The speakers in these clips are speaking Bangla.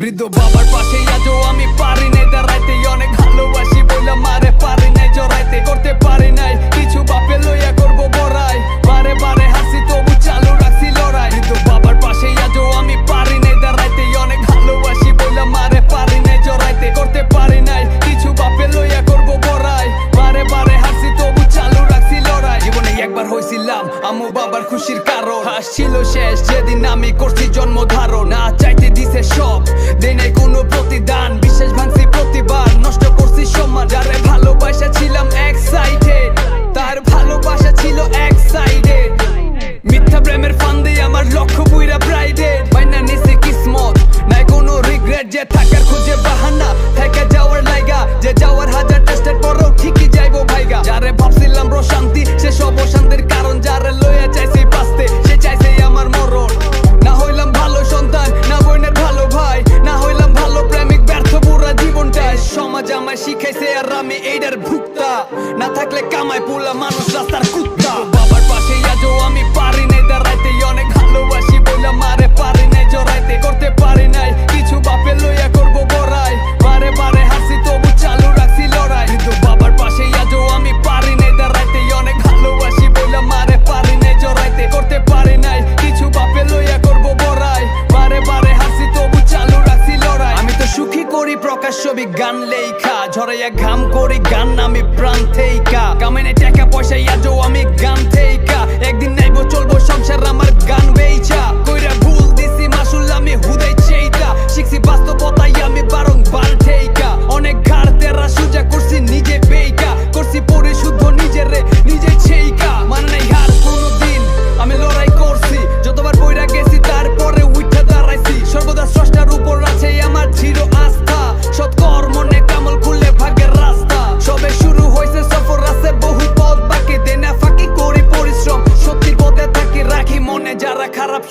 বৃদ্ধ বাবার পাশে আজও আমি পারি নাই দাঁড়াইতে অনেক ভালোবাসি বললাম মারে, পারি নাই, জড়াইতে করতে পারি নাই। কিছু বাপে লইয়া করব বড়াই, বারে বারে হাসি তবু চালু রাখছি লড়াই। বৃদ্ধ বাবার পাশে আজও আমি পারি নাই দাঁড়াইতে অনেক ভালোবাসি বললাম মারে, পারি নাই, জড়াইতে করতে পারি নাই। কিছু বাপে লইয়া করব বড়াই, বারে বারে হাসি তবু চালু রাখছি লড়াই। জীবনে একবার হয়েছিলাম আম্মু বাবার খুশির কারণ, হাসছিল শেষ, যেদিন আমি করছি জন্ম ধারণ। না চাইতে প্রেমের ফান্দে আমার লক্ষ্য বুইরা ব্রাইডেড বাইনা নিছে কিসমত, নাই কোনো রিগ্রেট যে থাকার খুঁজে বাহানা। থেকে যাওয়ার লাইগা, যে যাওয়ার হাজার চেষ্টার পরও ঠিকই যাইবো ভাইগা। যারে ভাবছিলাম প্রশান্তি সে সব অশান্তির কারণ যারে লইয়া চাইছি বাঁচতে, সে চাইছে আমার মরণ। না হইলাম ভালো সন্তান, না বোনের ভালো ভাই। না হইলাম ভালো প্রেমিক, ব্যর্থ পুরা জীবনটাই। সমাজ আমায় শিখাইছে আর আমি এইটার ভুক্তা। না থাকলে কামায় পোলা মানুষ রাস্তার কুত্তা। সুখী বি প্রকাশ ছবি, গান লেখা ঝরাইয়া ঘাম করি, গান আমি প্রাণ কামেনে টাকা পয়সা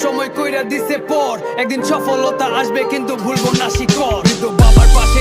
সময় কইরা দিছে পর। একদিন সফলতা আসবে কিন্তু ভুলবো না শিকর কিন্তু বাবার পাশে